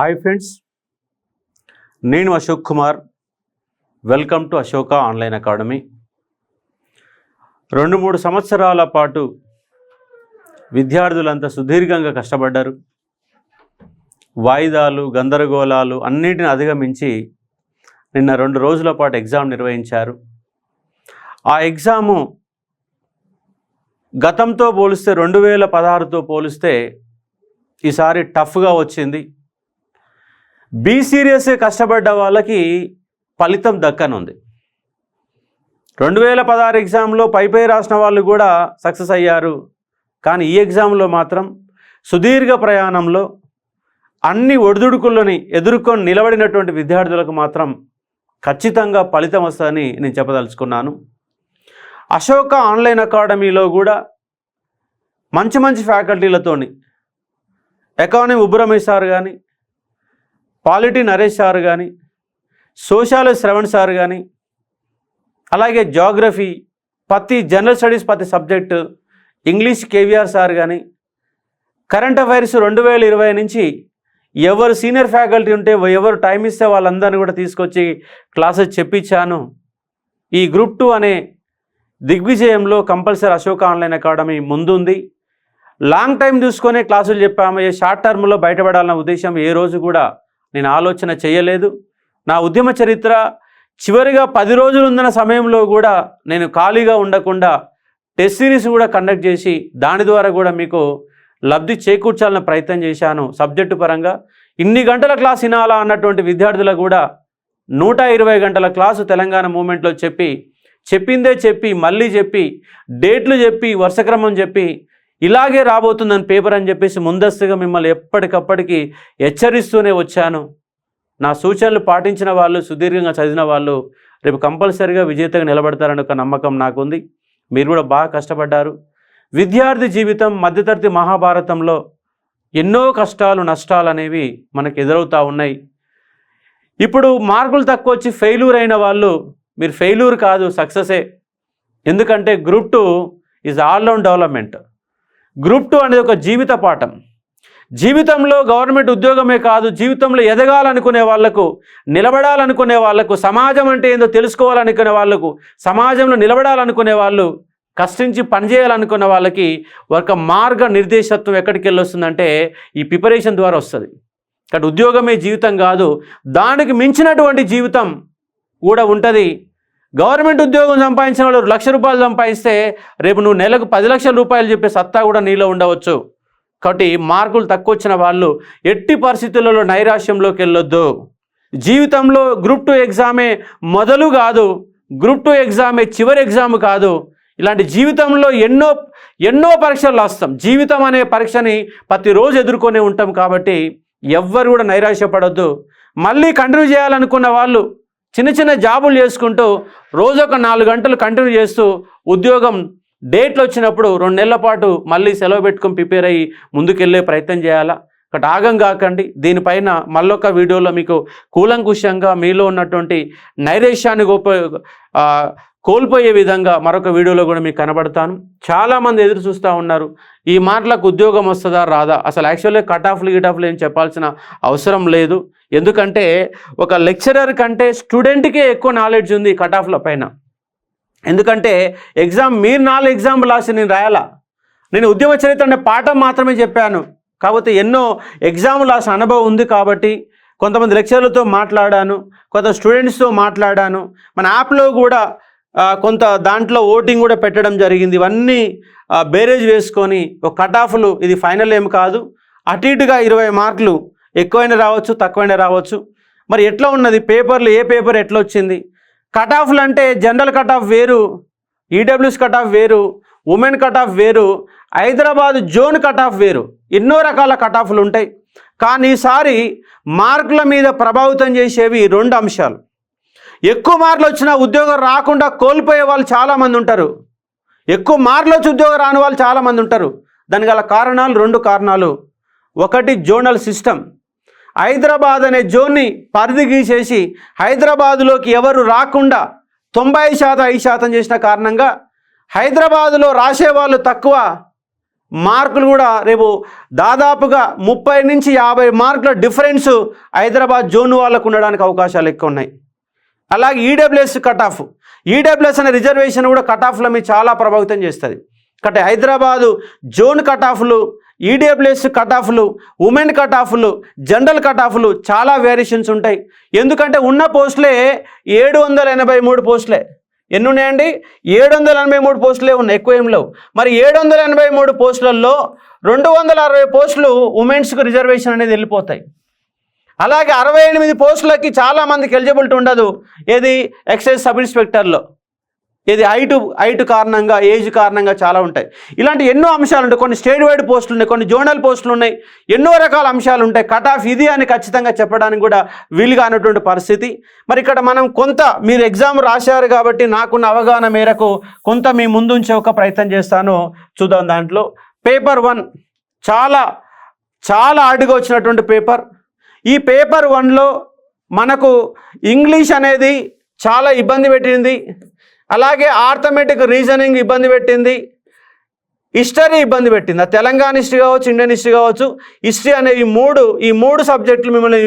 Hi friends. నేను Ashok Kumar. Welcome to Ashoka online academy. రెండు మూడు సంవత్సరాల పాటు విద్యార్థులంతా సుదీర్ఘంగా కష్టపడ్డారు. వాయిదాలు గందరగోళాలు అన్నిటిని అధిగమించి నిన్న రెండు రోజుల పాటు ఎగ్జామ్ నిర్వహించారు. ఆ ఎగ్జాము గతంతో పోలిస్తే రెండు వేల పదహారుతో పోలిస్తే ఈసారి టఫ్గా వచ్చింది. బీ సీరియస్ కష్టపడ్డ వాళ్ళకి ఫలితం దక్కనుంది. రెండు వేల పదహారు ఎగ్జామ్లో పైపై రాసిన వాళ్ళు కూడా సక్సెస్ అయ్యారు. కానీ ఈ ఎగ్జామ్లో మాత్రం సుదీర్ఘ ప్రయాణంలో అన్ని ఒడిదుడుకులని ఎదుర్కొని నిలబడినటువంటి విద్యార్థులకు మాత్రం ఖచ్చితంగా ఫలితం వస్తుందని నేను చెప్పదలుచుకున్నాను. అశోక ఆన్లైన్ అకాడమీలో కూడా మంచి మంచి ఫ్యాకల్టీలతోని ఎకానమీ ఉబ్రమేశారు కానీ పాలిటీ నరేష్ సార్ కానీ సోషాలజీ శ్రవణ్ సార్ కానీ అలాగే జాగ్రఫీ ప్రతి జనరల్ స్టడీస్ ప్రతి సబ్జెక్టు ఇంగ్లీష్ కేవీఆర్ సార్ కానీ కరెంట్ అఫైర్స్ రెండు వేల ఇరవై నుంచి ఎవరు సీనియర్ ఫ్యాకల్టీ ఉంటే ఎవరు టైం ఇస్తే వాళ్ళందరినీ కూడా తీసుకొచ్చి క్లాసెస్ చెప్పించాను. ఈ గ్రూప్ టూ అనే దిగ్విజయంలో కంపల్సరీ అశోక ఆన్లైన్ అకాడమీ ముందుంది. లాంగ్ టైం చూసుకునే క్లాసులు చెప్పాము ఏ షార్ట్ టర్మ్లో బయటపడాలన్న ఉద్దేశం ఏ రోజు కూడా నేను ఆలోచన చేయలేదు. నా ఉద్యమ చరిత్ర చివరిగా పది రోజులు సమయంలో కూడా నేను ఖాళీగా ఉండకుండా టెస్ట్ సిరీస్ కూడా కండక్ట్ చేసి దాని ద్వారా కూడా మీకు లబ్ధి చేకూర్చాలని ప్రయత్నం చేశాను సబ్జెక్టు పరంగా. ఇన్ని గంటల క్లాస్ వినాలా అన్నటువంటి విద్యార్థులకు కూడా నూట ఇరవై గంటల క్లాసు తెలంగాణ మూమెంట్లో చెప్పి చెప్పిందే చెప్పి మళ్ళీ చెప్పి డేట్లు చెప్పి వరుసక్రమం చెప్పి ఇలాగే రాబోతుందని పేపర్ అని చెప్పేసి ముందస్తుగా మిమ్మల్ని ఎప్పటికప్పటికి హెచ్చరిస్తూనే వచ్చాను. నా సూచనలు పాటించిన వాళ్ళు సుదీర్ఘంగా చదివిన వాళ్ళు రేపు కంపల్సరిగా విజేతగా నిలబడతారని ఒక నమ్మకం నాకుంది. మీరు కూడా బాగా కష్టపడ్డారు. విద్యార్థి జీవితం మధ్యతరగతి మహాభారతంలో ఎన్నో కష్టాలు నష్టాలు అనేవి మనకు ఎదురవుతూ ఉన్నాయి. ఇప్పుడు మార్కులు తక్కువ వచ్చి ఫెయిల్యూర్ అయిన వాళ్ళు మీరు ఫెయిల్యూర్ కాదు సక్సెసే. ఎందుకంటే group two is all round development group two అనేది ఒక జీవిత పాఠం. జీవితంలో గవర్నమెంట్ ఉద్యోగమే కాదు జీవితంలో ఎదగాలనుకునే వాళ్ళకు నిలబడాలనుకునే వాళ్ళకు సమాజం అంటే ఏందో తెలుసుకోవాలనుకునే వాళ్ళకు సమాజంలో నిలబడాలనుకునే వాళ్ళు కష్టించి పనిచేయాలనుకున్న వాళ్ళకి ఒక మార్గ నిర్దేశత్వం ఎక్కడికి వెళ్ళొస్తుందంటే ఈ ప్రిపరేషన్ ద్వారా వస్తుంది. కాబట్టి ఉద్యోగమే జీవితం కాదు దానికి మించినటువంటి జీవితం కూడా ఉంటుంది. గవర్నమెంట్ ఉద్యోగం సంపాదించిన వాళ్ళు లక్ష రూపాయలు సంపాదిస్తే రేపు నువ్వు నెలకు పది లక్షల రూపాయలు చెప్పే సత్తా కూడా నీలో ఉండవచ్చు. కాబట్టి మార్కులు తక్కువ వచ్చిన వాళ్ళు ఎట్టి పరిస్థితులలో నైరాశ్యంలోకి వెళ్ళొద్దు. జీవితంలో గ్రూప్ టూ ఎగ్జామే మొదలు కాదు గ్రూప్ టూ ఎగ్జామే చివరి ఎగ్జామ్ కాదు. ఇలాంటి జీవితంలో ఎన్నో ఎన్నో పరీక్షలు రాస్తాం. జీవితం అనే పరీక్షని ప్రతిరోజు ఎదుర్కొనే ఉంటాం కాబట్టి ఎవ్వరు కూడా నైరాశ్యపడొద్దు. మళ్ళీ కంటిన్యూ చేయాలనుకున్న వాళ్ళు చిన్న చిన్న జాబులు చేసుకుంటూ రోజు ఒక నాలుగు గంటలు కంటిన్యూ చేస్తూ ఉద్యోగం డేట్లు వచ్చినప్పుడు రెండు నెలల పాటు మళ్ళీ సెలవు పెట్టుకొని ప్రిపేర్ అయ్యి ముందుకెళ్ళే ప్రయత్నం చేయాలా? ఒకటి ఆగం కాకండి. దీనిపైన మళ్ళొక వీడియోలో మీకు కూలంకుషంగా మీలో ఉన్నటువంటి నైరేష్యాన్ని గొప్ప కోల్పోయే విధంగా మరొక వీడియోలో కూడా మీకు కనబడతాను. చాలామంది ఎదురు చూస్తూ ఉన్నారు ఈ మాటలకు ఉద్యోగం వస్తుందా రాదా? అసలు యాక్చువల్గా కట్ ఆఫ్లు గిట్ ఆఫ్లు ఏం చెప్పాల్సిన అవసరం లేదు. ఎందుకంటే ఒక లెక్చరర్ కంటే స్టూడెంట్కే ఎక్కువ నాలెడ్జ్ ఉంది కట్ ఆఫ్ల పైన. ఎందుకంటే ఎగ్జామ్ మీరు నాలుగు ఎగ్జామ్ రాసి నేను రాయాలా? నేను ఉద్యమ చరిత్ర అనే పాఠం మాత్రమే చెప్పాను. కాకపోతే ఎన్నో ఎగ్జామ్ రాసిన అనుభవం ఉంది కాబట్టి కొంతమంది లెక్చర్లతో మాట్లాడాను కొంత స్టూడెంట్స్తో మాట్లాడాను. మన యాప్లో కూడా కొంత దాంట్లో ఓటింగ్ కూడా పెట్టడం జరిగింది. ఇవన్నీ బేరేజ్ వేసుకొని ఒక కట్ ఆఫ్లు ఇది ఫైనల్ ఏం కాదు. అటు ఇటుగా ఇరవై మార్కులు ఎక్కువైనా రావచ్చు తక్కువైనా రావచ్చు. మరి ఎట్లా ఉన్నది? పేపర్లు ఏ పేపర్ ఎట్లా వచ్చింది? కట్ ఆఫ్లు అంటే జనరల్ కట్ ఆఫ్ వేరు ఈడబ్ల్యూఎస్ కట్ ఆఫ్ వేరు ఉమెన్ కట్ ఆఫ్ వేరు హైదరాబాద్ జోన్ కట్ ఆఫ్ వేరు. ఎన్నో రకాల కట్ ఆఫ్లు ఉంటాయి. కానీ ఈసారి మార్కుల మీద ప్రభావితం చేసేవి రెండు అంశాలు. ఎక్కువ మార్కులు వచ్చినా ఉద్యోగం రాకుండా కోల్పోయే వాళ్ళు చాలామంది ఉంటారు. ఎక్కువ మార్కులు వచ్చి ఉద్యోగం రాని వాళ్ళు చాలామంది ఉంటారు. దాని గల కారణాలు రెండు కారణాలు. ఒకటి జోనల్ సిస్టమ్. హైదరాబాద్ అనే జోన్ని పరిధి గీసేసి హైదరాబాదులోకి ఎవరు రాకుండా తొంభై శాతం ఐదు శాతం చేసిన కారణంగా హైదరాబాదులో రాసేవాళ్ళు తక్కువ మార్కులు కూడా రేపు దాదాపుగా ముప్పై నుంచి యాభై మార్కుల డిఫరెన్స్ హైదరాబాద్ జోన్ వాళ్ళకు ఉండడానికి అవకాశాలు ఎక్కువ ఉన్నాయి. అలాగే ఈడబ్ల్యూఎస్ కట్ ఆఫ్ ఈడబ్ల్యూఎస్ అనే రిజర్వేషన్ కూడా కట్ ఆఫ్ల మీద చాలా ప్రభావితం చేస్తుంది. కాబట్టి హైదరాబాదు జోన్ కట్ ఆఫ్లు ఈడబ్ల్యూఎస్ కట్ ఆఫ్లు ఉమెన్ కట్ ఆఫ్లు జనరల్ కట్ ఆఫ్లు చాలా వేరియేషన్స్ ఉంటాయి. ఎందుకంటే ఉన్న పోస్టులే ఏడు వందల ఎనభై మూడు పోస్టులే ఎన్ని ఉన్నాయండి ఏడు వందల ఎనభై మూడు పోస్టులే ఉన్నాయి. ఎక్కువ ఏం లేవు. మరి ఏడు వందల ఎనభై మూడు పోస్టులలో రెండు వందల అరవై పోస్టులు ఉమెన్స్కు రిజర్వేషన్ అనేది వెళ్ళిపోతాయి. అలాగే అరవై ఎనిమిది పోస్టులకి చాలామందికి ఎలిజిబిలిటీ ఉండదు. ఏది? ఎక్సైజ్ సబ్ ఇన్స్పెక్టర్లో. ఇది ఐటు హైట్ కారణంగా ఏజ్ కారణంగా చాలా ఉంటాయి. ఇలాంటి ఎన్నో అంశాలు ఉంటాయి. కొన్ని స్టేట్ వైడ్ పోస్టులు ఉన్నాయి కొన్ని జోనల్ పోస్టులు ఉన్నాయి. ఎన్నో రకాల అంశాలు ఉంటాయి. కట్ ఆఫ్ ఇది అని ఖచ్చితంగా చెప్పడానికి కూడా వీలుగా అన్నటువంటి పరిస్థితి. మరి ఇక్కడ మనం కొంత మీరు ఎగ్జామ్ రాశారు కాబట్టి నాకున్న అవగాహన మేరకు కొంత మీ ముందు ఉంచే ఒక ప్రయత్నం చేస్తాను చూద్దాం దాంట్లో. పేపర్ వన్ చాలా చాలా ఆడిగా వచ్చినటువంటి పేపర్. ఈ పేపర్ వన్లో మనకు ఇంగ్లీష్ అనేది చాలా ఇబ్బంది పెట్టింది. అలాగే ఆర్థమెటిక్ రీజనింగ్ ఇబ్బంది పెట్టింది. హిస్టరీ ఇబ్బంది పెట్టింది. తెలంగాణ హిస్టరీ కావచ్చు ఇండియన్ హిస్టరీ కావచ్చు హిస్టరీ అనే ఈ మూడు ఈ మూడు సబ్జెక్టులు మిమ్మల్ని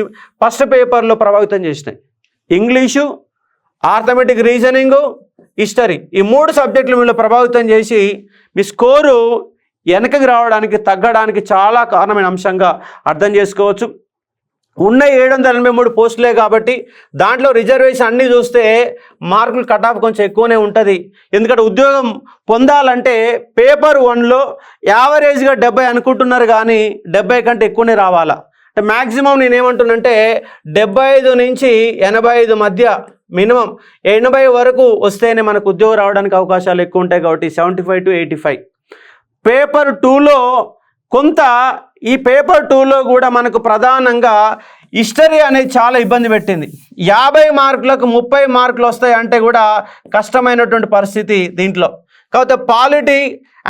ఫస్ట్ పేపర్లో ప్రభావితం చేసినాయి. ఇంగ్లీషు ఆర్థమెటిక్ రీజనింగు హిస్టరీ ఈ మూడు సబ్జెక్టులు మిమ్మల్ని ప్రభావితం చేసి మీ స్కోరు వెనకకి రావడానికి తగ్గడానికి చాలా కారణమైన అంశంగా అర్థం చేసుకోవచ్చు. ఉన్న ఏడు వందల ఎనభై మూడు పోస్టులే కాబట్టి దాంట్లో రిజర్వేషన్ అన్నీ చూస్తే మార్కులు కట్ ఆఫ్ కొంచెం ఎక్కువనే ఉంటుంది. ఎందుకంటే ఉద్యోగం పొందాలంటే పేపర్ వన్లో యావరేజ్గా డెబ్బై అనుకుంటున్నారు కానీ డెబ్బై కంటే ఎక్కువనే రావాలా. అంటే మ్యాక్సిమం నేనేమంటున్నంటే డెబ్బై ఐదు నుంచి ఎనభై ఐదు మధ్య మినిమం ఎనభై వరకు వస్తేనే మనకు ఉద్యోగం రావడానికి అవకాశాలు ఎక్కువ ఉంటాయి కాబట్టి seventy five to eighty five. Paper టూలో కొంత ఈ పేపర్ టూలో కూడా మనకు ప్రధానంగా హిస్టరీ అనేది చాలా ఇబ్బంది పెట్టింది. యాభై మార్కులకు ముప్పై మార్కులు వస్తాయి అంటే కూడా కష్టమైనటువంటి పరిస్థితి దీంట్లో. కాకపోతే పాలిటీ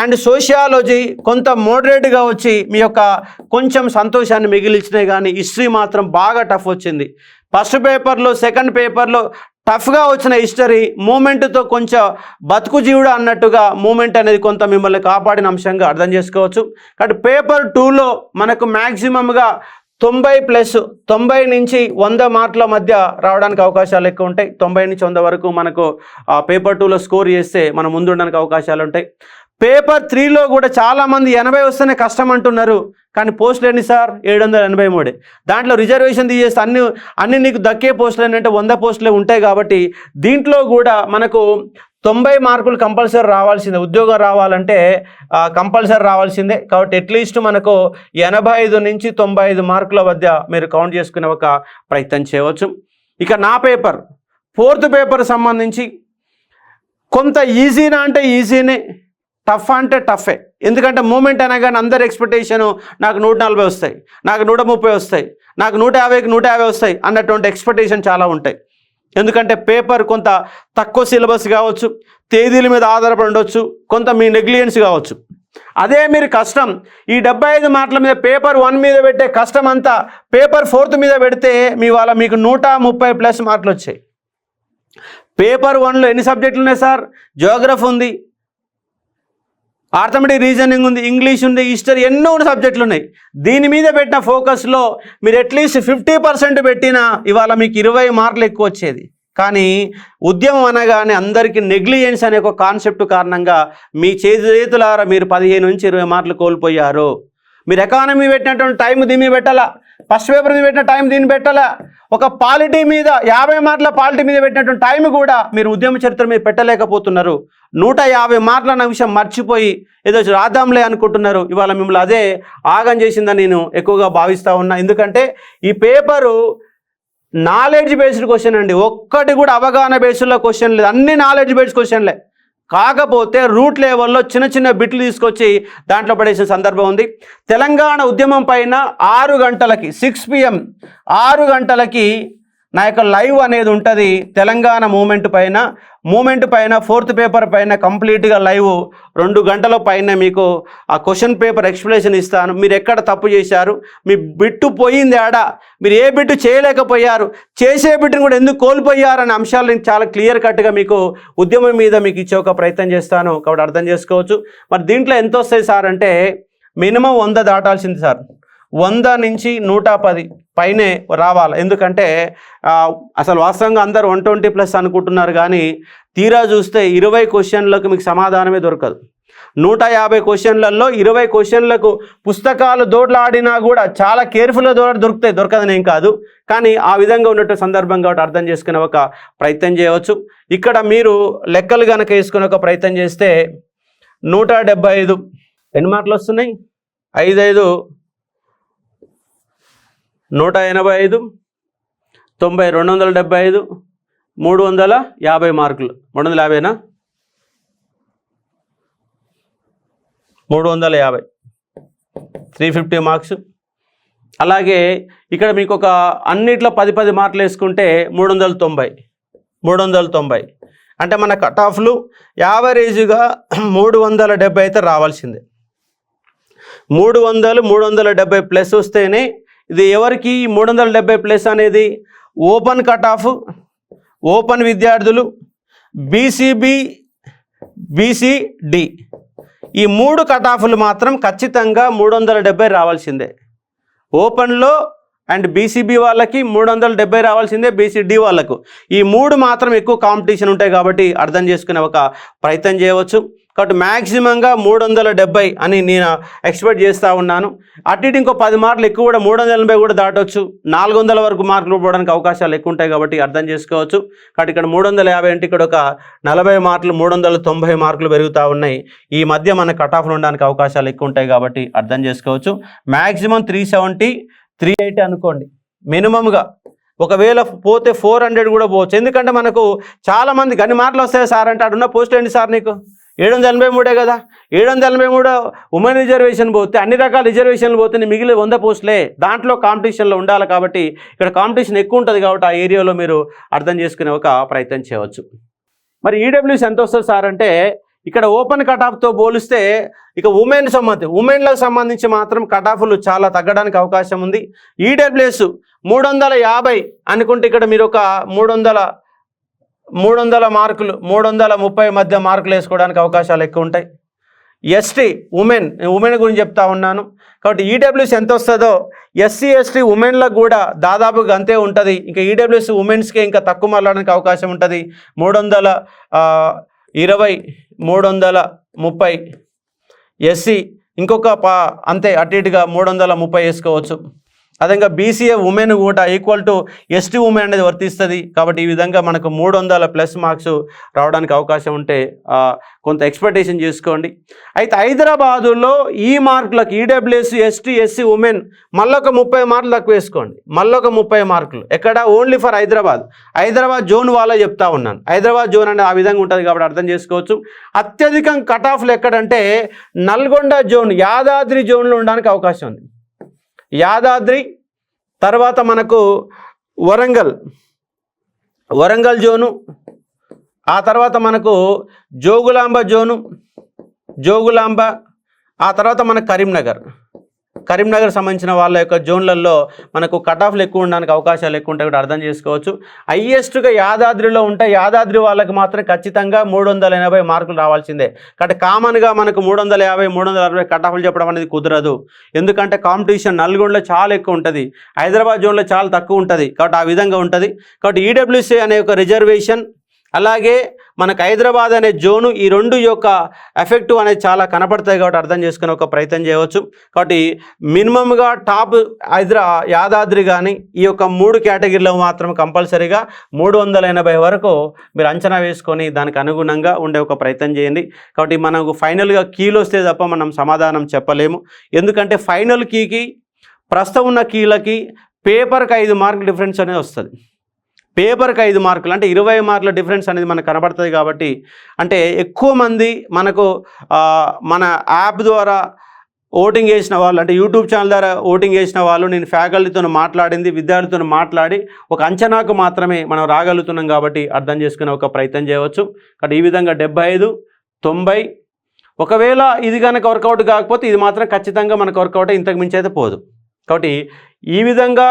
అండ్ సోషియాలజీ కొంత మోడరేట్గా వచ్చి మీ యొక్క కొంచెం సంతోషాన్ని మిగిలించినాయి కానీ హిస్టరీ మాత్రం బాగా టఫ్ వచ్చింది. ఫస్ట్ పేపర్లో సెకండ్ పేపర్లో టఫ్గా వచ్చిన హిస్టరీ మూమెంట్తో కొంచెం బతుకు జీవుడు అన్నట్టుగా మూమెంట్ అనేది కొంత మిమ్మల్ని కాపాడిన అంశంగా అర్థం చేసుకోవచ్చు. కాబట్టి పేపర్ టూలో మనకు మ్యాక్సిమంగా తొంభై ప్లస్ తొంభై నుంచి వంద మార్కుల మధ్య రావడానికి అవకాశాలు ఎక్కువ ఉంటాయి. తొంభై నుంచి వంద వరకు మనకు ఆ పేపర్ టూలో స్కోర్ చేస్తే మనం ముందుండడానికి అవకాశాలు ఉంటాయి. పేపర్ త్రీలో కూడా చాలామంది ఎనభై వస్తేనే కష్టం అంటున్నారు. కానీ పోస్టులు ఎన్ని సార్? ఏడు వందల ఎనభై మూడే. దాంట్లో రిజర్వేషన్ తీసేస్తే అన్ని అన్ని నీకు దక్కే పోస్టులు ఏంటంటే వంద పోస్టులే ఉంటాయి కాబట్టి దీంట్లో కూడా మనకు తొంభై మార్కులు కంపల్సరీ రావాల్సిందే. ఉద్యోగం రావాలంటే కంపల్సరీ రావాల్సిందే. కాబట్టి అట్లీస్ట్ మనకు ఎనభై ఐదు నుంచి తొంభై ఐదు మార్కుల మధ్య మీరు కౌంట్ చేసుకునే ఒక ప్రయత్నం చేయవచ్చు. ఇక నా పేపర్ ఫోర్త్ పేపర్ సంబంధించి కొంత ఈజీనా అంటే ఈజీనే. టఫ్ అంటే టఫే. ఎందుకంటే మూమెంట్ అనగానే అందరి ఎక్స్పెక్టేషను నాకు నూట నలభై వస్తాయి నాకు నూట ముప్పై వస్తాయి నాకు నూట యాభైకి నూట యాభై వస్తాయి అన్నటువంటి ఎక్స్పెక్టేషన్ చాలా ఉంటాయి. ఎందుకంటే పేపర్ కొంత తక్కువ సిలబస్ కావచ్చు తేదీల మీద ఆధారపడి ఉండొచ్చు కొంత మీ నెగ్లియన్స్ కావచ్చు. అదే మీరు కష్టం. ఈ డెబ్బై ఐదు మాటల మీద పేపర్ వన్ మీద పెట్టే కష్టం అంతా పేపర్ ఫోర్త్ మీద పెడితే మీ వాళ్ళ మీకు నూట ముప్పై ప్లస్ మార్కులు వచ్చాయి పేపర్ వన్లో ఎన్ని సబ్జెక్టులు ఉన్నాయి సార్? జోగ్రఫీ ఉంది ఆర్థమెటిక్ రీజనింగ్ ఉంది ఇంగ్లీష్ ఉంది హిస్టరీ ఎన్నో సబ్జెక్టులు ఉన్నాయి. దీని మీద పెట్టిన ఫోకస్లో మీరు అట్లీస్ట్ ఫిఫ్టీ పర్సెంట్ పెట్టినా ఇవాళ మీకు ఇరవై మార్కులు ఎక్కువ వచ్చేది. కానీ ఉద్యమం అనగానే అందరికీ నెగ్లిజెన్స్ అనే ఒక కాన్సెప్ట్ కారణంగా మీ చేతి చేతులారా మీరు పదిహేను నుంచి ఇరవై మార్కులు కోల్పోయారు. మీరు ఎకానమీ పెట్టినటువంటి టైం దీని పెట్టాలా? ఫస్ట్ పేపర్ మీద పెట్టిన టైం దీన్ని పెట్టాలా? ఒక పాలిటీ మీద యాభై మార్కుల పాలిటీ మీద పెట్టినటువంటి టైం కూడా మీరు ఉద్యమ చరిత్ర మీద పెట్టలేకపోతున్నారు. నూట యాభై మార్కులు అన్న విషయం మర్చిపోయి ఏదో రాద్దాంలే అనుకుంటున్నారు. ఇవాళ మిమ్మల్ని అదే ఆగం చేసిందని నేను ఎక్కువగా భావిస్తూ ఉన్నా. ఎందుకంటే ఈ పేపరు నాలెడ్జ్ బేస్డ్ క్వశ్చన్ అండి. ఒక్కటి కూడా అవగాహన బేస్డ్లో క్వశ్చన్ లేదు. అన్ని నాలెడ్జ్ బేస్డ్ క్వశ్చన్లే. కాకపోతే రూట్ లెవెల్లో చిన్న చిన్న బిట్లు తీసుకొచ్చి దాంట్లో పడేసిన సందర్భం ఉంది. తెలంగాణ ఉద్యమం పైన ఆరు గంటలకి సిక్స్ పిఎం ఆరు గంటలకి నా యొక్క లైవ్ అనేది ఉంటుంది తెలంగాణ మూమెంట్ పైన. మూమెంట్ పైన ఫోర్త్ పేపర్ పైన కంప్లీట్గా లైవ్ రెండు గంటల పైన మీకు ఆ క్వశ్చన్ పేపర్ ఎక్స్ప్లెనేషన్ ఇస్తాను. మీరు ఎక్కడ తప్పు చేశారు? మీ బిట్టు పోయింది ఆడ. మీరు ఏ బిట్టు చేయలేకపోయారు? చేసే బిట్టును కూడా ఎందుకు కోల్పోయారు అనే అంశాలు నేను చాలా క్లియర్ కట్గా మీకు ఉద్యమం మీద మీకు ఇచ్చే ఒక ప్రయత్నం చేస్తాను. కాబట్టి అర్థం చేసుకోవచ్చు. మరి దీంట్లో ఎంత వస్తాయి సార్ అంటే మినిమం వంద దాటాల్సింది సార్. వంద నుంచి నూట పది పైనే రావాలి. ఎందుకంటే అసలు వాస్తవంగా అందరు వన్ ట్వంటీ ప్లస్ అనుకుంటున్నారు కానీ తీరా చూస్తే ఇరవై క్వశ్చన్లకు మీకు సమాధానమే దొరకదు. నూట యాభై క్వశ్చన్లలో ఇరవై క్వశ్చన్లకు పుస్తకాలు దోడ్లాడినా కూడా చాలా కేర్ఫుల్గా దోడ దొరుకుతాయి దొరకదనేం కాదు. కానీ ఆ విధంగా ఉన్నట్టు సందర్భం కాబట్టి అర్థం చేసుకునే ఒక ప్రయత్నం చేయవచ్చు. ఇక్కడ మీరు లెక్కలు కనుక వేసుకునే ఒక ప్రయత్నం చేస్తే నూట డెబ్బై ఐదు ఎన్ని మార్కులు వస్తున్నాయి? ఐదు ఐదు నూట ఎనభై ఐదు తొంభై రెండు వందల డెబ్బై ఐదు మూడు వందల యాభై మార్కులు. మూడు వందల యాభైనా? మూడు వందల యాభై. Three fifty marks. అలాగే ఇక్కడ మీకు ఒక అన్నిట్లో పది పది మార్కులు వేసుకుంటే మూడు వందల తొంభై. మూడు వందల తొంభై. అంటే మన కట్ ఆఫ్లు యావరేజ్గా మూడు వందల డెబ్బై అయితే రావాల్సిందే. మూడు వందలు మూడు వందల డెబ్బై ప్లస్ వస్తేనే ఇది ఎవరికి? మూడు వందల డెబ్బై ప్లస్ అనేది ఓపెన్ కట్ ఆఫ్ ఓపెన్ విద్యార్థులు బీసీబీ బీసీడి. ఈ మూడు కట్ ఆఫ్లు మాత్రం ఖచ్చితంగా మూడు వందల డెబ్బై రావాల్సిందే. ఓపెన్లో అండ్ బీసీబీ వాళ్ళకి మూడు వందల డెబ్బై రావాల్సిందే బీసీడీ వాళ్ళకు. ఈ మూడు మాత్రం ఎక్కువ కాంపిటీషన్ ఉంటాయి కాబట్టి అర్థం చేసుకునే ఒక ప్రయత్నం చేయవచ్చు. కాబట్టి మ్యాక్సిమంగా మూడు వందల డెబ్బై అని నేను ఎక్స్పెక్ట్ చేస్తూ ఉన్నాను. అటు ఇటు ఇంకో పది మార్కులు ఎక్కువ కూడా మూడు వందల ఎనభై కూడా దాటవచ్చు నాలుగు వందల వరకు మార్కులు పోవడానికి అవకాశాలు ఎక్కువ ఉంటాయి కాబట్టి అర్థం చేసుకోవచ్చు. కాబట్టి ఇక్కడ మూడు వందల యాభై అంటే ఇక్కడ ఒక నలభై మార్కులు మూడు వందల తొంభై మార్కులు పెరుగుతూ ఉన్నాయి. ఈ మధ్య మన కట్ ఆఫ్లు ఉండడానికి అవకాశాలు ఎక్కువ ఉంటాయి కాబట్టి అర్థం చేసుకోవచ్చు. Maximum three seventy three eighty అనుకోండి. మినిమంగా. ఒకవేళ పోతే ఫోర్ హండ్రెడ్ కూడా పోవచ్చు. ఎందుకంటే మనకు చాలామంది గని మార్కులు వస్తాయి సార్? అంటే అడున్న పోస్ట్ ఏంటి సార్ నీకు? ఏడు వందల ఎనభై మూడే కదా? ఏడు వందల ఎనభై మూడు ఉమెన్ రిజర్వేషన్ పోతే అన్ని రకాల రిజర్వేషన్లు పోతే మిగిలిన వంద పోస్టులే దాంట్లో కాంపిటీషన్లో ఉండాలి కాబట్టి ఇక్కడ కాంపిటీషన్ ఎక్కువ ఉంటుంది కాబట్టి ఆ ఏరియాలో మీరు అర్థం చేసుకునే ఒక ప్రయత్నం చేయవచ్చు. మరి ఈడబ్ల్యూస్ ఎంత వస్తుంది సార్ అంటే ఇక్కడ ఓపెన్ కట్ ఆఫ్తో పోలిస్తే ఇక ఉమెన్ సంబంధించి ఉమెన్లకు సంబంధించి మాత్రం కట్ ఆఫ్లు చాలా తగ్గడానికి అవకాశం ఉంది. ఈడబ్ల్యూఎస్ మూడు వందల యాభై అనుకుంటే ఇక్కడ మీరు ఒక మూడు వందల మూడు వందల మార్కులు మూడు వందల ముప్పై మధ్య మార్కులు వేసుకోవడానికి అవకాశాలు ఎక్కువ ఉంటాయి. ఎస్టీ ఉమెన్ ఉమెన్ గురించి చెప్తా ఉన్నాను. కాబట్టి ఈడబ్ల్యూస్ ఎంత వస్తుందో ఎస్సీ ఎస్టీ ఉమెన్లకు కూడా దాదాపుగా అంతే ఉంటుంది. ఇంకా ఈడబ్ల్యూస్ ఉమెన్స్కి ఇంకా తక్కువ మారడానికి అవకాశం ఉంటుంది. మూడు వందల ఇరవై మూడు వందల ముప్పై ఎస్సీ ఇంకొక పా అంతే అటు ఇటుగా మూడు వందల ముప్పై వేసుకోవచ్చు. అదేవిధంగా బీసీఏ ఉమెన్ కూడా ఈక్వల్ టు ఎస్టీ ఉమెన్ అనేది వర్తిస్తుంది. కాబట్టి ఈ విధంగా మనకు మూడు వందల ప్లస్ మార్క్స్ రావడానికి అవకాశం ఉంటే కొంత ఎక్స్పెక్టేషన్ చేసుకోండి. అయితే హైదరాబాదులో ఈ మార్కులకు ఈడబ్ల్యూఎస్ ఎస్టీ ఎస్సీ ఉమెన్ మళ్ళొక ముప్పై మార్కులు తక్కువ వేసుకోండి. మళ్ళొక ముప్పై మార్కులు ఎక్కడ? Only for Hyderabad. Hyderabad zone వాళ్ళ చెప్తా ఉన్నాను. హైదరాబాద్ జోన్ అనేది ఆ విధంగా ఉంటుంది కాబట్టి అర్థం చేసుకోవచ్చు. అత్యధికం కట్ ఆఫ్లు ఎక్కడంటే నల్గొండ జోన్ యాదాద్రి జోన్లో ఉండడానికి అవకాశం ఉంది. యాదాద్రి తర్వాత మనకు వరంగల్ వరంగల్ జోను ఆ తర్వాత మనకు జోగులాంబ జోను జోగులాంబ ఆ తర్వాత మన కరీంనగర్. కరీంనగర్ సంబంధించిన వాళ్ళ యొక్క జోన్లలో మనకు కట్ ఆఫ్లు ఎక్కువ ఉండడానికి అవకాశాలు ఎక్కువ ఉంటాయి కూడా అర్థం చేసుకోవచ్చు. హయ్యెస్ట్గా యాదాద్రిలో ఉంటే యాదాద్రి వాళ్ళకి మాత్రం ఖచ్చితంగా మూడు వందల ఎనభై మార్కులు రావాల్సిందే. కాబట్టి కామన్గా మనకు మూడు వందల యాభై మూడు వందల అరవై కట్ ఆఫ్లు చెప్పడం అనేది కుదరదు. ఎందుకంటే కాంపిటీషన్ నల్గొండలో చాలా ఎక్కువ ఉంటుంది. హైదరాబాద్ జోన్లో చాలా తక్కువ ఉంటుంది. కాబట్టి ఆ విధంగా ఉంటుంది. కాబట్టి ఈడబ్ల్యూసీ అనే ఒక రిజర్వేషన్ అలాగే మనకు హైదరాబాద్ అనే జోను ఈ రెండు యొక్క ఎఫెక్టివ్ అనేది చాలా కనపడతాయి కాబట్టి అర్థం చేసుకునే ఒక ప్రయత్నం చేయవచ్చు. కాబట్టి మినిమంగా టాప్ హైదరా యాదాద్రి కానీ ఈ యొక్క మూడు కేటగిరీలో మాత్రం కంపల్సరీగా మూడు వందల ఎనభై వరకు మీరు అంచనా వేసుకొని దానికి అనుగుణంగా ఉండే ఒక ప్రయత్నం చేయండి. కాబట్టి మనకు ఫైనల్గా కీలు వస్తే తప్ప మనం సమాధానం చెప్పలేము. ఎందుకంటే ఫైనల్ కీకి ప్రస్తుతం ఉన్న కీలకి పేపర్కి ఐదు మార్క్ డిఫరెన్స్ అనేది వస్తుంది. పేపర్కి ఐదు మార్కులు అంటే ఇరవై మార్కుల డిఫరెన్స్ అనేది మనకు కనబడుతుంది కాబట్టి అంటే ఎక్కువ మంది మనకు మన యాప్ ద్వారా ఓటింగ్ చేసిన వాళ్ళు అంటే యూట్యూబ్ ఛానల్ ద్వారా ఓటింగ్ చేసిన వాళ్ళు నేను ఫ్యాకల్టీతో మాట్లాడింది విద్యార్థులతో మాట్లాడి ఒక అంచనాకు మాత్రమే మనం రాగలుగుతున్నాం కాబట్టి అర్థం చేసుకునే ఒక ప్రయత్నం చేయవచ్చు. కాబట్టి ఈ విధంగా డెబ్బై ఐదు తొంభై ఒకవేళ ఇది కనుక వర్కౌట్ కాకపోతే ఇది మాత్రం ఖచ్చితంగా మనకు వర్కౌట్ ఇంతకు మించి అయితే పోదు. కాబట్టి ఈ విధంగా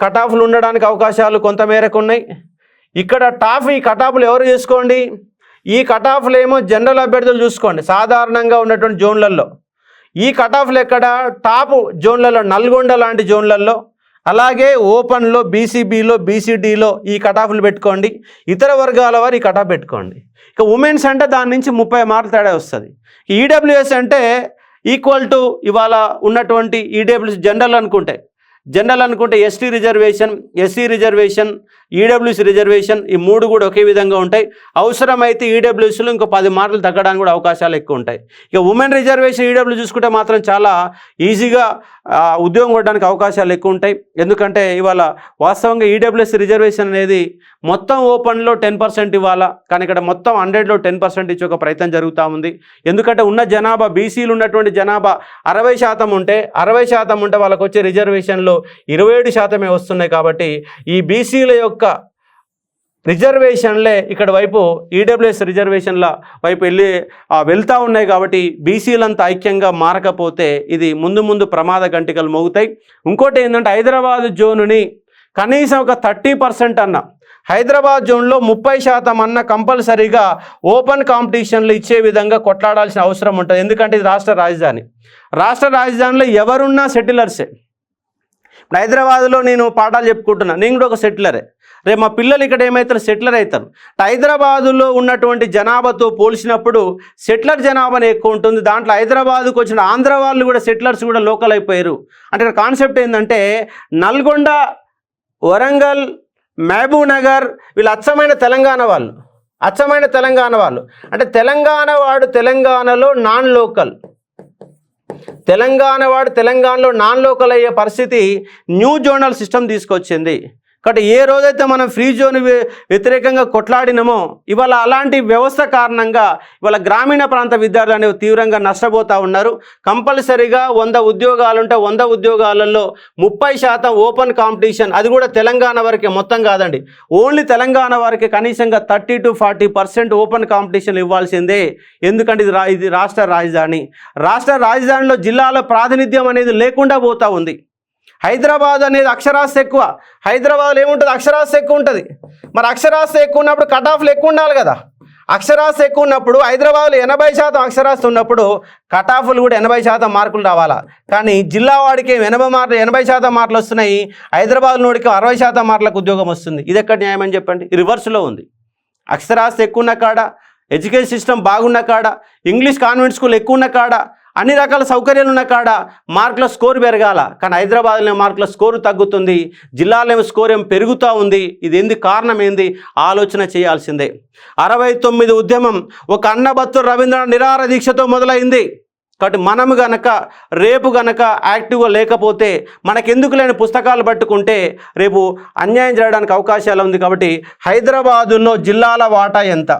కట్ ఆఫ్లు ఉండడానికి అవకాశాలు కొంతమేరకు ఉన్నాయి ఇక్కడ టాప్ ఈ కట్ ఆఫ్లు ఎవరు చూసుకోండి? ఈ కట్ ఆఫ్లు ఏమో జనరల్ అభ్యర్థులు చూసుకోండి. సాధారణంగా ఉన్నటువంటి జోన్లలో. ఈ కట్ ఆఫ్లు ఎక్కడ? టాప్ జోన్లలో నల్గొండ లాంటి జోన్లలో. అలాగే ఓపెన్లో బీసీబీలో బీసీడీలో ఈ కట్ ఆఫ్లు పెట్టుకోండి. ఇతర వర్గాల వారు ఈ కట్ ఆఫ్ పెట్టుకోండి. ఇక ఉమెన్స్ అంటే దాని నుంచి ముప్పై మార్కులు తేడా వస్తుంది. ఈడబ్ల్యూఎస్ అంటే ఈక్వల్ టు ఇవాళ ఉన్నటువంటి ఈడబ్ల్యూఎస్ జనరల్ అనుకుంటే జనరల్ అనుకుంటే ST reservation SC reservation EWC reservation ఈ మూడు కూడా ఒకే విధంగా ఉంటాయి. అవసరమైతే ఈడబ్ల్యూసీలో ఇంకో పది మార్కులు తగ్గడానికి కూడా అవకాశాలు ఎక్కువ ఉంటాయి. ఇక ఉమెన్ రిజర్వేషన్ ఈడబ్ల్యూ చూసుకుంటే మాత్రం చాలా ఈజీగా ఉద్యోగం కొట్టడానికి అవకాశాలు ఎక్కువ ఉంటాయి. ఎందుకంటే ఇవాళ వాస్తవంగా ఈడబ్ల్యూఎస్ రిజర్వేషన్ అనేది మొత్తం ఓపెన్లో టెన్ పర్సెంట్ ఇవ్వాలా? కానీ ఇక్కడ మొత్తం హండ్రెడ్లో టెన్ పర్సెంట్ ఇచ్చే ఒక ప్రయత్నం జరుగుతూ ఉంది. ఎందుకంటే ఉన్న జనాభా బీసీలు ఉన్నటువంటి జనాభా అరవై శాతం ఉంటే అరవై శాతం ఉంటే వాళ్ళకు వచ్చే రిజర్వేషన్లో ఇరవై ఏడు శాతమే వస్తున్నాయి కాబట్టి ఈ బీసీల యొక్క రిజర్వేషన్లే ఇక్కడ వైపు ఈడబ్ల్యూఎస్ రిజర్వేషన్ల వైపు వెళ్ళి వెళ్తూ ఉన్నాయి కాబట్టి బీసీలంతా ఐక్యంగా మారకపోతే ఇది ముందు ముందు ప్రమాద గంటికలు మోగుతాయి. ఇంకోటి ఏంటంటే హైదరాబాద్ జోనుని కనీసం ఒక థర్టీ పర్సెంట్ అన్న హైదరాబాద్ జోన్లో ముప్పై శాతం అన్న కంపల్సరీగా ఓపెన్ కాంపిటీషన్లు ఇచ్చే విధంగా కొట్లాడాల్సిన అవసరం ఉంటుంది. ఎందుకంటే ఇది రాష్ట్ర రాజధాని. రాష్ట్ర రాజధానిలో ఎవరున్నా సెటిలర్సే. ఇప్పుడు హైదరాబాద్లో నేను పాఠాలు చెప్పుకుంటున్నా. నేను కూడా ఒక సెటిలరే. రేపు మా పిల్లలు ఇక్కడ ఏమవుతారు సెటిలర్ అవుతారు. హైదరాబాదులో ఉన్నటువంటి జనాభాతో పోల్చినప్పుడు సెటిలర్ జనాభానే ఎక్కువ ఉంటుంది. దాంట్లో హైదరాబాద్కు వచ్చిన ఆంధ్ర వాళ్ళు కూడా సెటిలర్స్ కూడా లోకల్ అయిపోయారు. అంటే ఇక్కడ కాన్సెప్ట్ ఏంటంటే నల్గొండ వరంగల్ మహబూబ్ నగర్ వీళ్ళు అచ్చమైన తెలంగాణ వాళ్ళు. అచ్చమైన తెలంగాణ వాళ్ళు. అంటే తెలంగాణ వాడు తెలంగాణలో నాన్ లోకల్. తెలంగాణ వాడు తెలంగాణలో నాన్ లోకల్ అయ్యే పరిస్థితి న్యూ జోనల్ సిస్టమ్ తీసుకొచ్చింది. కాబట్టి ఏ రోజైతే మనం ఫ్రీ జోన్ వ్యతిరేకంగా కొట్లాడినామో ఇవాళ అలాంటి వ్యవస్థ కారణంగా ఇవాళ గ్రామీణ ప్రాంత విద్యార్థులు అనేవి తీవ్రంగా నష్టపోతూ ఉన్నారు. కంపల్సరీగా వంద ఉద్యోగాలుంటే వంద ఉద్యోగాలలో ముప్పై శాతం ఓపెన్ కాంపిటీషన్. అది కూడా తెలంగాణ వరకే మొత్తం కాదండి. ఓన్లీ తెలంగాణ వరకే కనీసంగా thirty to forty percent open competition ఇవ్వాల్సిందే. ఎందుకంటే ఇది రా ఇది రాష్ట్ర రాజధాని. రాష్ట్ర రాజధానిలో జిల్లాలో ప్రాతినిధ్యం అనేది లేకుండా పోతా ఉంది. హైదరాబాద్ అనేది అక్షరాస్యత ఎక్కువ. హైదరాబాద్లో ఏముంటుంది? అక్షరాస్యత ఎక్కువ ఉంటుంది. మరి అక్షరాస్యత ఎక్కువ ఉన్నప్పుడు కట్ ఆఫ్లు ఎక్కువ ఉండాలి కదా. అక్షరాస్యత ఎక్కువ ఉన్నప్పుడు హైదరాబాద్లో ఎనభై శాతం అక్షరాస్యత ఉన్నప్పుడు కట్ ఆఫ్లు కూడా ఎనభై శాతం మార్కులు రావాలా? కానీ జిల్లా వాడికి ఎనభై మార్కులు ఎనభై శాతం మార్కులు వస్తున్నాయి. హైదరాబాద్ నోడికి అరవై శాతం మార్కులకు ఉద్యోగం వస్తుంది. ఇది ఎక్కడ న్యాయం అని చెప్పండి? రివర్స్లో ఉంది. అక్షరాస్యత ఎక్కువ ఉన్న కాడ ఎడ్యుకేషన్ సిస్టమ్ బాగున్న కాడ ఇంగ్లీష్ కాన్వెంట్ స్కూల్ ఎక్కువ ఉన్న కాడ అన్ని రకాల సౌకర్యాలు ఉన్న కాడ మార్కుల స్కోర్ పెరగాల. కానీ హైదరాబాద్లో మార్కుల స్కోరు తగ్గుతుంది. జిల్లాలో స్కోర్ ఏం పెరుగుతూ ఉంది. ఇది ఎందుకు కారణం ఏంది? ఆలోచన చేయాల్సిందే. అరవై తొమ్మిది ఉద్యమం ఒక అన్నబత్తు రవీంద్ర నిరార దీక్షతో మొదలైంది. కాబట్టి మనము గనక రేపు గనక యాక్టివ్గా లేకపోతే మనకెందుకు లేని పుస్తకాలు పట్టుకుంటే రేపు అన్యాయం చేయడానికి అవకాశాలు ఉంది. కాబట్టి హైదరాబాదులో జిల్లాల వాటా ఎంత?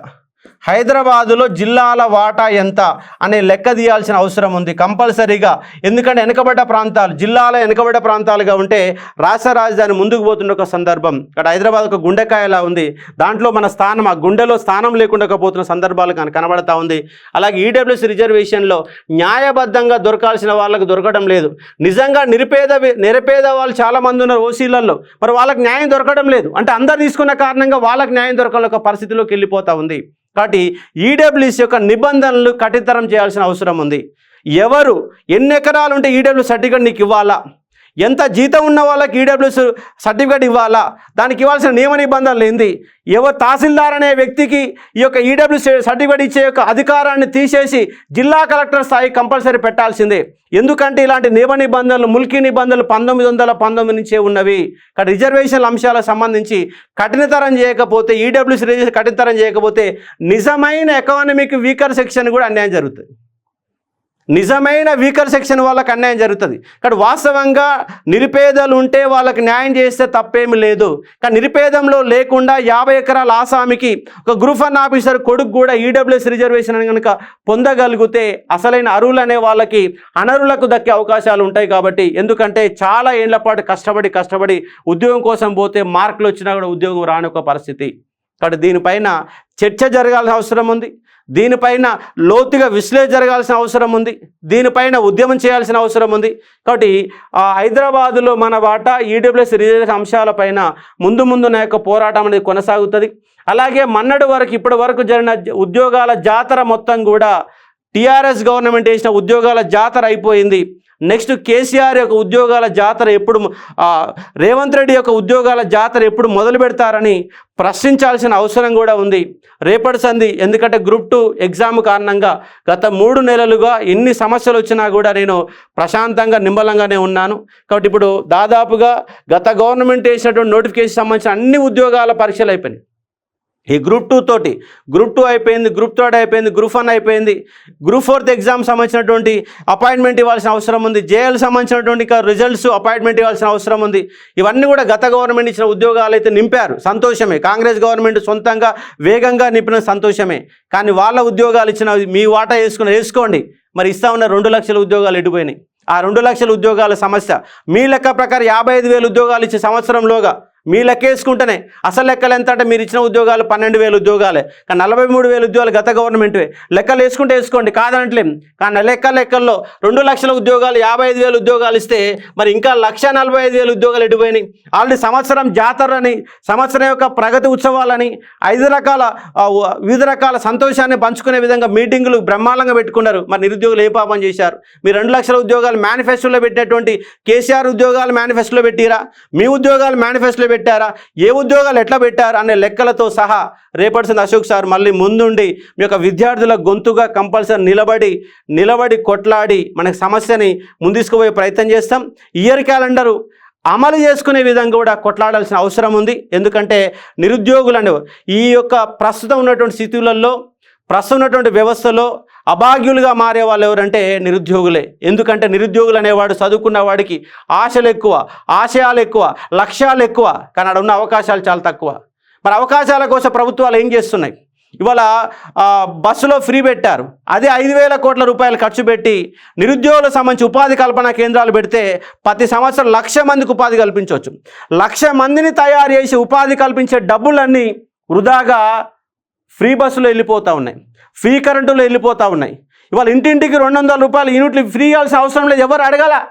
హైదరాబాదులో జిల్లాల వాటా ఎంత అనే లెక్క తీయాల్సిన అవసరం ఉంది కంపల్సరీగా. ఎందుకంటే వెనుకబడ్డ ప్రాంతాలు జిల్లాల వెనుకబడ్డ ప్రాంతాలుగా ఉంటే రాష్ట్ర రాజధాని ముందుకు పోతున్న ఒక సందర్భం. ఇక్కడ హైదరాబాద్ ఒక గుండెకాయలా ఉంది. దాంట్లో మన స్థానం ఆ గుండెలో స్థానం లేకుండా పోతున్న సందర్భాలు కానీ కనబడతా ఉంది. అలాగే ఈడబ్ల్యూసీ రిజర్వేషన్లో న్యాయబద్ధంగా దొరకాల్సిన వాళ్ళకు దొరకడం లేదు. నిజంగా నిరుపేద నిరపేద నిరుపేద వాళ్ళు చాలామంది ఉన్నారు ఓసీలలో మరి వాళ్ళకి న్యాయం దొరకడం లేదు. అంటే అందరు తీసుకున్న కారణంగా వాళ్ళకి న్యాయం దొరకాల ఒక పరిస్థితిలోకి వెళ్ళిపోతా ఉంది. కాబట్టి ఈడబ్ల్యూసి యొక్క నిబంధనలు కఠితరం చేయాల్సిన అవసరం ఉంది. ఎవరు ఎన్ని ఎకరాలు ఉంటే ఈడబ్ల్యూ సర్టిఫికేట్ నీకు ఇవ్వాలా? ఎంత జీతం ఉన్న వాళ్ళకి ఈడబ్ల్యూఎస్ సర్టిఫికేట్ ఇవ్వాలా? దానికి ఇవ్వాల్సిన నియమ నిబంధనలు ఏంది? ఎవరు తహసీల్దార్ అనే వ్యక్తికి ఈ యొక్క ఈడబ్ల్యూఎస్ సర్టిఫికేట్ ఇచ్చే యొక్క అధికారాన్ని తీసేసి జిల్లా కలెక్టర్ స్థాయి కంపల్సరీ పెట్టాల్సిందే. ఎందుకంటే ఇలాంటి నియమ నిబంధనలు ముల్కీ నిబంధనలు పంతొమ్మిది వందల పంతొమ్మిది నుంచే ఉన్నవి. ఇక్కడ రిజర్వేషన్ల అంశాలకు సంబంధించి కఠినతరం చేయకపోతే ఈడబ్ల్యూఎస్ రిజర్వేషన్ కఠినతరం చేయకపోతే నిజమైన ఎకానమిక్ వీకర్ సెక్షన్ కూడా అన్యాయం జరుగుతుంది. నిజమైన వీకర్ సెక్షన్ వాళ్ళకి అన్యాయం జరుగుతుంది. కానీ వాస్తవంగా నిరుపేదలు ఉంటే వాళ్ళకి న్యాయం చేస్తే తప్పేమి లేదు. కానీ నిరుపేదంలో లేకుండా యాభై ఎకరాల ఆసామికి ఒక గ్రూప్ వన్ ఆఫీసర్ కొడుకు కూడా ఈడబ్ల్యూఎస్ రిజర్వేషన్ అని కనుక పొందగలిగితే అసలైన అరువులు అనే వాళ్ళకి అనరులకు దక్కే అవకాశాలు ఉంటాయి కాబట్టి ఎందుకంటే చాలా ఏళ్ళ పాటు కష్టపడి కష్టపడి ఉద్యోగం కోసం పోతే మార్కులు వచ్చినా కూడా ఉద్యోగం రాని ఒక పరిస్థితి. కాబట్టి దీనిపైన చర్చ జరగాల్సిన అవసరం ఉంది. దీనిపైన లోతుగా విశ్లేషణ జరగాల్సిన అవసరం ఉంది. దీనిపైన ఉద్యమం చేయాల్సిన అవసరం ఉంది. కాబట్టి హైదరాబాదులో మన వాటా ఈడబ్ల్యూఎస్ రిజర్వేషన్ అంశాలపైన ముందు ముందు నా యొక్క పోరాటం అనేది కొనసాగుతుంది. అలాగే మన్నటి వరకు ఇప్పటి వరకు జరిగిన ఉద్యోగాల జాతర మొత్తం కూడా టీఆర్ఎస్ గవర్నమెంట్ వేసిన ఉద్యోగాల జాతర అయిపోయింది. నెక్స్ట్ కేసీఆర్ యొక్క ఉద్యోగాల జాతర ఎప్పుడు రేవంత్ రెడ్డి యొక్క ఉద్యోగాల జాతర ఎప్పుడు మొదలు పెడతారని ప్రశ్నించాల్సిన అవసరం కూడా ఉంది. రేపటి సంధి ఎందుకంటే గ్రూప్ టూ ఎగ్జామ్ కారణంగా గత మూడు నెలలుగా ఎన్ని సమస్యలు వచ్చినా కూడా నేను ప్రశాంతంగా నిమ్మలంగానే ఉన్నాను. కాబట్టి ఇప్పుడు దాదాపుగా గత గవర్నమెంట్ వేసినటువంటి నోటిఫికేషన్ సంబంధించిన అన్ని ఉద్యోగాల పరీక్షలు అయిపోయినాయి. ఈ గ్రూప్ టూ తోటి గ్రూప్ టూ అయిపోయింది గ్రూప్ థర్డ్ అయిపోయింది గ్రూప్ వన్ అయిపోయింది. గ్రూప్ ఫోర్త్ ఎగ్జామ్ సంబంధించినటువంటి అపాయింట్మెంట్ ఇవ్వాల్సిన అవసరం ఉంది. జేఎల్ సంబంధించినటువంటి రిజల్ట్స్ అపాయింట్మెంట్ ఇవ్వాల్సిన అవసరం ఉంది. ఇవన్నీ కూడా గత గవర్నమెంట్ ఇచ్చిన ఉద్యోగాలు అయితే నింపారు. సంతోషమే. కాంగ్రెస్ గవర్నమెంట్ సొంతంగా వేగంగా నింపిన సంతోషమే. కానీ వాళ్ళ ఉద్యోగాలు ఇచ్చిన మీ వాటా వేసుకుని వేసుకోండి. మరి ఇస్తా ఉన్న రెండు లక్షల ఉద్యోగాలు ఎడిపోయినాయి ఆ రెండు లక్షల ఉద్యోగాల సమస్య మీ లెక్క ప్రకారం యాభై ఐదు వేల ఉద్యోగాలు ఇచ్చే సంవత్సరంలోగా మీ లెక్క వేసుకుంటేనే. అసలు లెక్కలు ఎంత అంటే మీరు ఇచ్చిన ఉద్యోగాలు పన్నెండు వేలు ఉద్యోగాలే. కానీ నలభై మూడు వేలు ఉద్యోగాలు గత గవర్నమెంట్వే. లెక్కలు వేసుకుంటే వేసుకోండి. కాదనట్లేం కానీ లెక్క లెక్కల్లో రెండు లక్షల ఉద్యోగాలు యాభై ఐదు వేలు ఉద్యోగాలు ఇస్తే మరి ఇంకా లక్ష నలభై ఐదు వేలు ఉద్యోగాలు ఎడిపోయినాయి ఆల్రెడీ సంవత్సరం జాతరని సంవత్సరం యొక్క ప్రగతి ఉత్సవాలని ఐదు రకాల వివిధ రకాల సంతోషాన్ని పంచుకునే విధంగా మీటింగులు బ్రహ్మాండంగా పెట్టుకున్నారు. మరి నిరుద్యోగులు ఏ పాపం చేశారు? మీరు రెండు లక్షల ఉద్యోగాలు మేనిఫెస్టోలో పెట్టినటువంటి కేసీఆర్ ఉద్యోగాలు మేనిఫెస్టోలో పెట్టిరా? మీ ఉద్యోగాలు మేనిఫెస్టోలో పెట్టారా? ఏ ఉద్యోగాలు ఎట్లా పెట్టారు? అనే లెక్కలతో సహా రేపటిసింది అశోక్ సార్ మళ్ళీ ముందుండి మీ యొక్క విద్యార్థుల గొంతుగా కంపల్సరీ నిలబడి నిలబడి కొట్లాడి మనకి సమస్యని ముందుకుపోయే ప్రయత్నం చేస్తాం. ఇయర్ క్యాలెండరు అమలు చేసుకునే విధంగా కూడా కొట్లాడాల్సిన అవసరం ఉంది. ఎందుకంటే నిరుద్యోగులు ఈ యొక్క ప్రస్తుతం ఉన్నటువంటి స్థితులలో ప్రస్తుతం ఉన్నటువంటి వ్యవస్థలో అభాగ్యులుగా మారే వాళ్ళు ఎవరంటే నిరుద్యోగులే. ఎందుకంటే నిరుద్యోగులు అనేవాడు చదువుకున్న వాడికి ఆశలు ఎక్కువ ఆశయాలు ఎక్కువ లక్ష్యాలు ఎక్కువ. కానీ అక్కడ ఉన్న అవకాశాలు చాలా తక్కువ. మరి అవకాశాల కోసం ప్రభుత్వాలు ఏం చేస్తున్నాయి? ఇవాళ బస్సులో ఫ్రీ పెట్టారు. అదే ఐదు వేల కోట్ల రూపాయలు ఖర్చు పెట్టి నిరుద్యోగులకు సంబంధించి ఉపాధి కల్పన కేంద్రాలు పెడితే ప్రతి సంవత్సరం లక్ష మందికి ఉపాధి కల్పించవచ్చు. లక్ష మందిని తయారు చేసి ఉపాధి కల్పించే డబ్బులన్నీ వృధాగా ఫ్రీ బస్సులు వెళ్ళిపోతూ ఉన్నాయి. ఫ్రీ కరెంటులో వెళ్ళిపోతూ ఉన్నాయి. ఇవాళ ఇంటింటికి రెండు వందల రూపాయలు యూనిట్లు ఫ్రీ ఇవ్వాల్సిన అవసరం లేదు. ఎవరు అడగాల?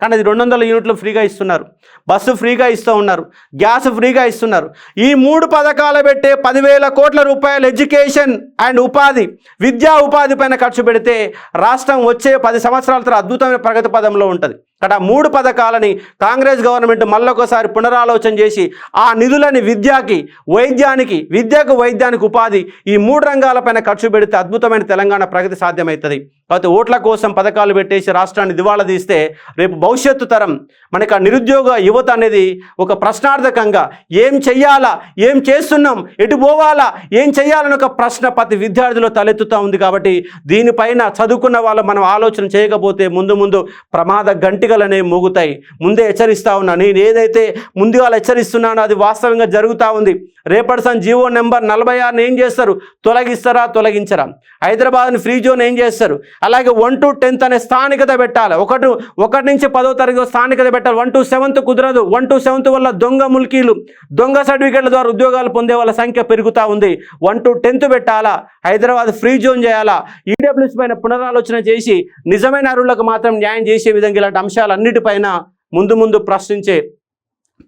కానీ అది రెండు వందల యూనిట్లు ఫ్రీగా ఇస్తున్నారు. బస్సు ఫ్రీగా ఇస్తూ ఉన్నారు. గ్యాస్ ఫ్రీగా ఇస్తున్నారు. ఈ మూడు పథకాలు పెట్టే పదివేల కోట్ల రూపాయలు ఎడ్యుకేషన్ అండ్ ఉపాధి విద్యా ఉపాధి పైన ఖర్చు పెడితే రాష్ట్రం వచ్చే పది సంవత్సరాల తర్వాత అద్భుతమైన ప్రగతి పదంలో ఉంటుంది. కదా మూడు పథకాలని కాంగ్రెస్ గవర్నమెంట్ మళ్ళొకసారి పునరాలోచన చేసి ఆ నిధులని విద్యకి వైద్యానికి విద్యకు వైద్యానికి ఉపాధి ఈ మూడు రంగాలపైన ఖర్చు పెడితే అద్భుతమైన తెలంగాణ ప్రగతి సాధ్యమవుతుంది. లేకపోతే ఓట్ల కోసం పథకాలు పెట్టేసి రాష్ట్రాన్ని దివాళా తీస్తే రేపు భవిష్యత్తు తరం మనకు ఆ నిరుద్యోగ యువత అనేది ఒక ప్రశ్నార్థకంగా ఏం చెయ్యాలా ఏం చేస్తున్నాం ఎటు పోవాలా ఏం చేయాలని ఒక ప్రశ్న ప్రతి విద్యార్థిలో తలెత్తుతూ ఉంది కాబట్టి దీనిపైన చదువుకున్న వాళ్ళు మనం ఆలోచన చేయకపోతే ముందు ముందు ప్రమాద గంటికలు అనేవి మోగుతాయి. ముందే హెచ్చరిస్తా ఉన్నా. నేను ఏదైతే ముందుగా హెచ్చరిస్తున్నానో అది వాస్తవంగా జరుగుతూ ఉంది. రేపటి సన్ జీవో నెంబర్ నలభై ఆరుని ఏం చేస్తారు? తొలగిస్తారా? తొలగించరా? హైదరాబాద్ని ఫ్రీ జోన్ ఏం చేస్తారు? అలాగే వన్ టు టెన్త్ అనే స్థానికత పెట్టాలి. ఒకటి ఒకటి నుంచి పదో తరగతి స్థానికత పెట్టాలి. వన్ టు సెవెంత్ కుదరదు. వన్ టు సెవెంత్ వల్ల దొంగ ముల్కీలు దొంగ సర్టిఫికెట్ల ద్వారా ఉద్యోగాలు పొందే వాళ్ళ సంఖ్య పెరుగుతూ ఉంది. వన్ టు టెన్త్ పెట్టాలా? హైదరాబాద్ ఫ్రీ జోన్ చేయాలా? ఈడబ్ల్యూఎస్ పైన పునరాలోచన చేసి నిజమైన అరువులకు మాత్రం న్యాయం చేసే విధంగా ఇలాంటి అంశాలన్నిటిపైన ముందు ముందు ప్రశ్నించే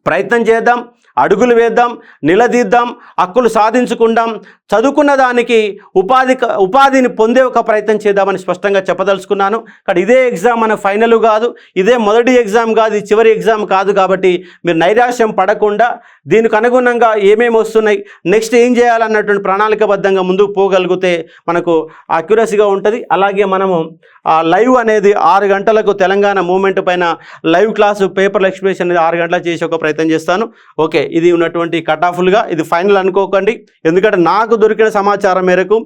ప్రయత్నం చేద్దాం అడుగులు వేద్దాం నిలదీద్దాం హక్కులు సాధించుకుందాం. చదువుకున్న దానికి ఉపాధి ఉపాధిని పొందే ఒక ప్రయత్నం చేద్దామని స్పష్టంగా చెప్పదలుచుకున్నాను. కానీ ఇదే ఎగ్జామ్ మన ఫైనల్ కాదు ఇదే మొదటి ఎగ్జామ్ కాదు ఇది చివరి ఎగ్జామ్ కాదు కాబట్టి మీరు నైరాశ్యం పడకుండా దీనికి అనుగుణంగా ఏమేమి వస్తున్నాయి నెక్స్ట్ ఏం చేయాలన్నటువంటి ప్రణాళికబద్ధంగా ముందుకు పోగలిగితే మనకు అక్యురసీగా ఉంటుంది. అలాగే మనము లైవ్ అనేది ఆరు గంటలకు తెలంగాణ మూమెంట్ పైన లైవ్ క్లాసు పేపర్ ఎక్స్ప్రెషన్ అనేది ఆరు గంటల చేసి ఒక ప్రయత్నం చేస్తాను. ఓకే ఇది ఉన్నటువంటి కట్ ఆఫ్లుగా ఇది ఫైనల్ అనుకోకండి. ఎందుకంటే నాకు దొరికిన సమాచారం మేరకు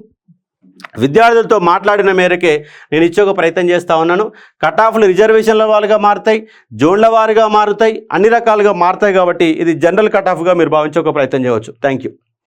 విద్యార్థులతో మాట్లాడిన మేరకే నేను ఇచ్చే ఒక ప్రయత్నం చేస్తూ ఉన్నాను. కట్ ఆఫ్లు రిజర్వేషన్ల వారుగా మారుతాయి జోన్ల వారుగా మారుతాయి అన్ని రకాలుగా మారుతాయి కాబట్టి ఇది జనరల్ కట్ ఆఫ్గా మీరు భావించే ఒక ప్రయత్నం చేయవచ్చు. Thank you